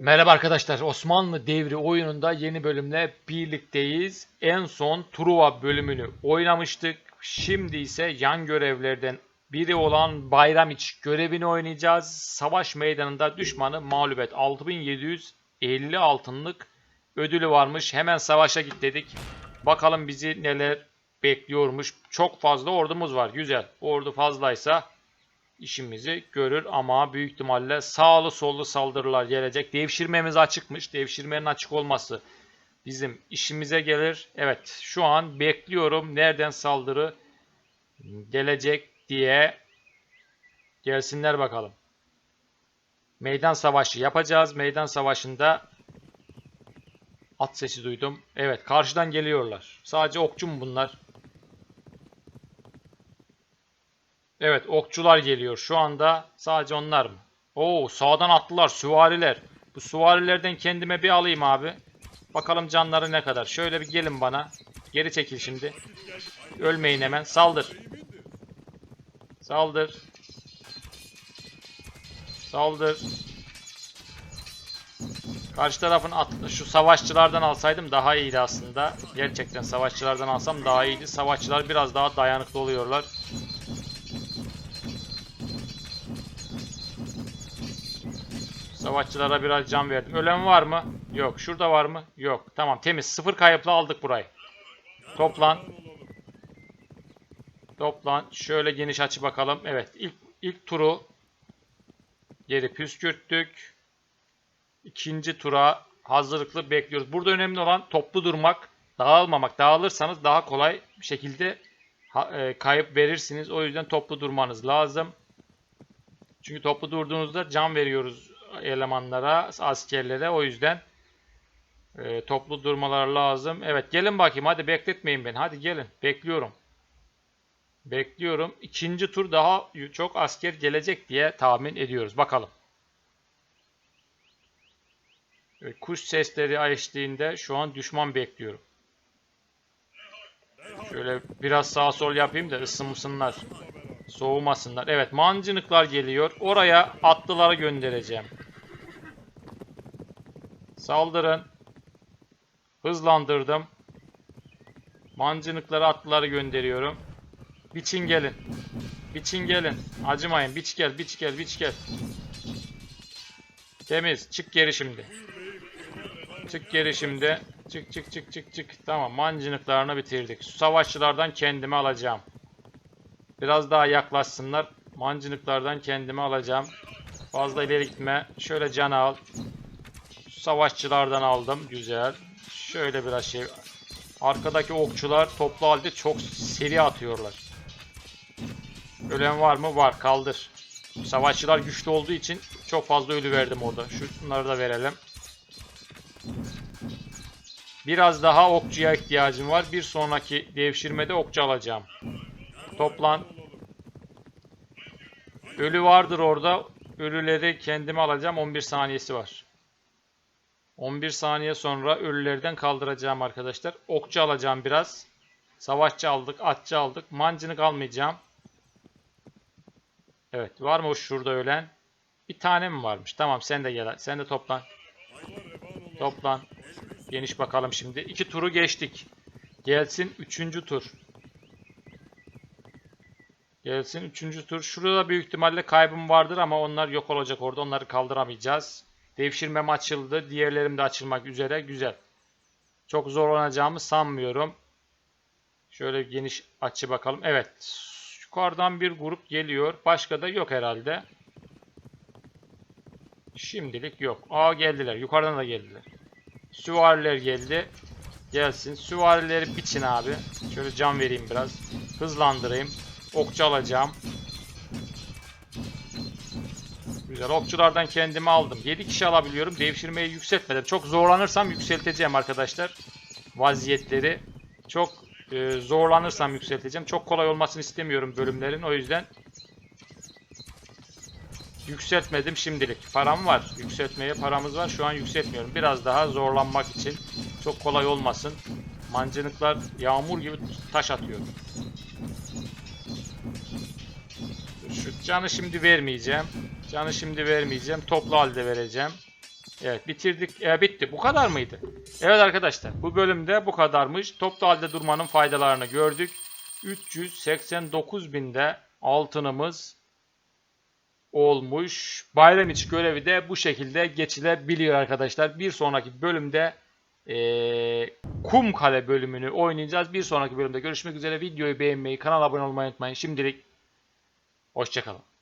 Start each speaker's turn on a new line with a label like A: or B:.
A: Merhaba arkadaşlar. Osmanlı Devri oyununda yeni bölümle birlikteyiz. En son Truva bölümünü oynamıştık. Şimdi ise yan görevlerden biri olan Bayramiç görevini oynayacağız. Savaş meydanında düşmanı mağlup et. 6750 altınlık ödülü varmış. Hemen savaşa git dedik. Bakalım bizi neler bekliyormuş. Çok fazla ordumuz var. Güzel. Ordu fazlaysa işimizi görür ama büyük ihtimalle sağlı sollu saldırılar gelecek. Devşirmemiz açıkmış. Devşirmenin açık olması bizim işimize gelir. Evet şu an bekliyorum nereden saldırı gelecek diye gelsinler bakalım. Meydan savaşı yapacağız. Meydan savaşında at sesi duydum. Evet karşıdan geliyorlar. Sadece okçu mu bunlar? Evet okçular geliyor şu anda. Sadece onlar mı? Oo sağdan attılar süvariler. Bu süvarilerden kendime bir alayım abi. Bakalım canları ne kadar. Şöyle bir gelin bana. Geri çekil şimdi. Ölmeyin hemen. Saldır. Saldır. Saldır. Karşı tarafın at şu savaşçılardan alsaydım daha iyiydi aslında. Gerçekten savaşçılardan alsam daha iyiydi. Savaşçılar biraz daha dayanıklı oluyorlar. Savaşçılara biraz can verdim. Ölen var mı? Yok. Şurada var mı? Yok. Tamam temiz. Sıfır kayıpla aldık burayı. Toplan. Toplan. Şöyle geniş açı bakalım. Evet. ilk ilk turu geri püskürttük. İkinci tura hazırlıklı bekliyoruz. Burada önemli olan toplu durmak. Dağılmamak. Dağılırsanız daha kolay bir şekilde e, kayıp verirsiniz. O yüzden toplu durmanız lazım. Çünkü toplu durduğunuzda can veriyoruz elemanlara, askerlere. O yüzden e, toplu durmalar lazım. Evet gelin bakayım hadi bekletmeyin beni. Hadi gelin. Bekliyorum. Bekliyorum. İkinci tur daha çok asker gelecek diye tahmin ediyoruz. Bakalım. Evet, kuş sesleri eşliğinde şu an düşman bekliyorum. Şöyle biraz sağ sol yapayım da ısınsınlar. Soğumasınlar. Evet mancınıklar geliyor. Oraya atlıları göndereceğim. Saldırın. Hızlandırdım. Mancınıkları atlıları gönderiyorum. Biçin gelin. Biçin gelin. Acımayın. Biç gel, biç gel, biç gel. Temiz. Çık geri şimdi. Çık geri şimdi. Çık çık çık çık çık. Tamam mancınıklarını bitirdik. Savaşçılardan kendimi alacağım. Biraz daha yaklaşsınlar. Mancınıklardan kendimi alacağım. Fazla ileri gitme. Şöyle can al. Savaşçılardan aldım. Güzel. Şöyle biraz şey. Arkadaki okçular toplu halde çok seri atıyorlar. Ölen var mı? Var. Kaldır. Savaşçılar güçlü olduğu için çok fazla ölü verdim orada. Şunları da verelim. Biraz daha okçuya ihtiyacım var. Bir sonraki devşirmede okçu alacağım. Toplan. Ölü vardır orada. Ölüleri kendime alacağım. 11 saniyesi var. 11 saniye sonra ölülerden kaldıracağım arkadaşlar. Okçu alacağım biraz. Savaşçı aldık. Atçı aldık. Mancınık almayacağım. Evet. Var mı o şurada ölen? Bir tane mi varmış? Tamam sen de gel. Sen de toplan. Toplan. Geniş bakalım şimdi. İki turu geçtik. Gelsin üçüncü tur. Gelsin üçüncü tur. Şurada büyük ihtimalle kaybım vardır ama onlar yok olacak orada. Onları kaldıramayacağız. Devşirmem açıldı. Diğerlerim de açılmak üzere. Güzel. Çok zorlanacağımı sanmıyorum. Şöyle geniş açı bakalım. Evet. Yukarıdan bir grup geliyor. Başka da yok herhalde. Şimdilik yok. Aa geldiler. Yukarıdan da geldiler. Süvariler geldi. Gelsin. Süvarileri biçin abi. Şöyle can vereyim biraz. Hızlandırayım. Okçu alacağım. Güzel. Okçulardan kendimi aldım. 7 kişi alabiliyorum. Devşirmeyi yükseltmedim. Çok zorlanırsam yükselteceğim arkadaşlar. Vaziyetleri. Çok e, zorlanırsam yükselteceğim. Çok kolay olmasını istemiyorum bölümlerin. O yüzden yükseltmedim şimdilik. Param var. Yükseltmeye paramız var. Şu an yükseltmiyorum. Biraz daha zorlanmak için. Çok kolay olmasın. Mancınıklar yağmur gibi taş atıyor. Şu canı şimdi vermeyeceğim. Canı şimdi vermeyeceğim. Toplu halde vereceğim. Evet bitirdik. E, bitti. Bu kadar mıydı? Evet arkadaşlar bu bölümde bu kadarmış. Toplu halde durmanın faydalarını gördük. 389 binde altınımız olmuş. Bayram içi görevi de bu şekilde geçilebiliyor arkadaşlar. Bir sonraki bölümde eee kum kale bölümünü oynayacağız. Bir sonraki bölümde görüşmek üzere. Videoyu beğenmeyi, kanala abone olmayı unutmayın. Şimdilik hoşçakalın.